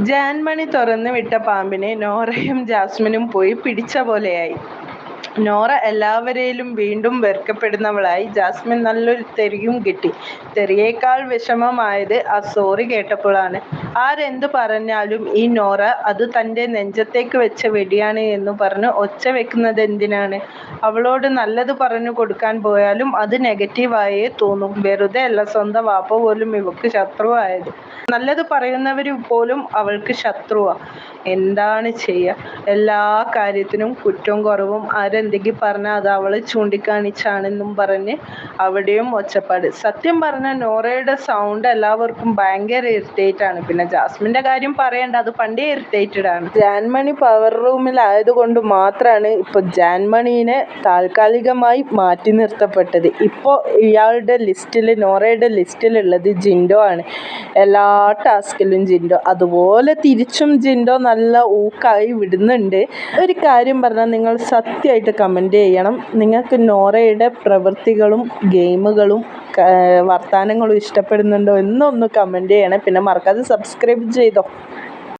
ജാൻമണി തുറന്നു വിട്ട പാമ്പിനെ നോറയും ജാസ്മിനും പോയി പിടിച്ച പോലെയായി. നോറ എല്ലാവരേലും വീണ്ടും വെറുക്കപ്പെടുന്നവളായി. ജാസ്മിൻ നല്ലൊരു തെറിയും കിട്ടി. തെറിയേക്കാൾ വിഷമമായത് ആ സോറി കേട്ടപ്പോഴാണ്. ആരെന്തു പറഞ്ഞാലും ഈ നോറ അത് തന്റെ നെഞ്ചത്തേക്ക് വെച്ച വെടിയാണ് എന്നു പറഞ്ഞ് ഒച്ച വെക്കുന്നത് എന്തിനാണ് അവളോട് നല്ലത് പറഞ്ഞു കൊടുക്കാൻ പോയാലും അത് നെഗറ്റീവായേ തോന്നും വെറുതെ അല്ല സ്വന്തം വാപ്പ പോലും ഇവക്ക് ശത്രുവായത്. നല്ലത് പറയുന്നവര് പോലും അവൾക്ക് ശത്രുവാ. എന്താണ് ചെയ്യാ. എല്ലാ കാര്യത്തിനും കുറ്റവും കുറവും ആരെന്തെങ്കിലും പറഞ്ഞാൽ അത് അവളെ ചൂണ്ടിക്കാണിച്ചാണെന്നും പറഞ്ഞ് അവിടെയും ഒച്ചപ്പാട്. സത്യം പറഞ്ഞ നോറയുടെ സൗണ്ട് എല്ലാവർക്കും ഭയങ്കര ഇറിറ്റേറ്റ് ആണ്. പിന്നെ ജാസ്മിന്റെ കാര്യം പറയണ്ട അത് പണ്ടേ ഇറിറ്റേറ്റഡ് ആണ്. ജാൻമണി പവർ റൂമിലായത് കൊണ്ട് മാത്രാണ് ഇപ്പൊ ജാൻമണീനെ താൽക്കാലികമായി മാറ്റി നിർത്തപ്പെട്ടത്. ഇപ്പൊ ഇയാളുടെ ലിസ്റ്റിൽ നോറയുടെ ലിസ്റ്റിലുള്ളത് ജിൻഡോ ആണ്. എല്ലാ ടാസ്കിലും ജിൻഡോ. അതുപോലെ തിരിച്ചും ജിൻഡോ നല്ല ഊക്കായി വിടുന്നുണ്ട്. ഒരു കാര്യം പറഞ്ഞാൽ നിങ്ങൾ സത്യമായിട്ട് കമന്റ് ചെയ്യണം. നിങ്ങൾക്ക് നോറയുടെ പ്രവൃത്തികളും ഗെയിമുകളും വർത്താനങ്ങളും ഇഷ്ടപ്പെടുന്നുണ്ടോ എന്നൊന്ന് കമന്റ് ചെയ്യണേ. പിന്നെ മറക്കാതെ സബ്സ്ക്രൈബ് ചെയ്തോ.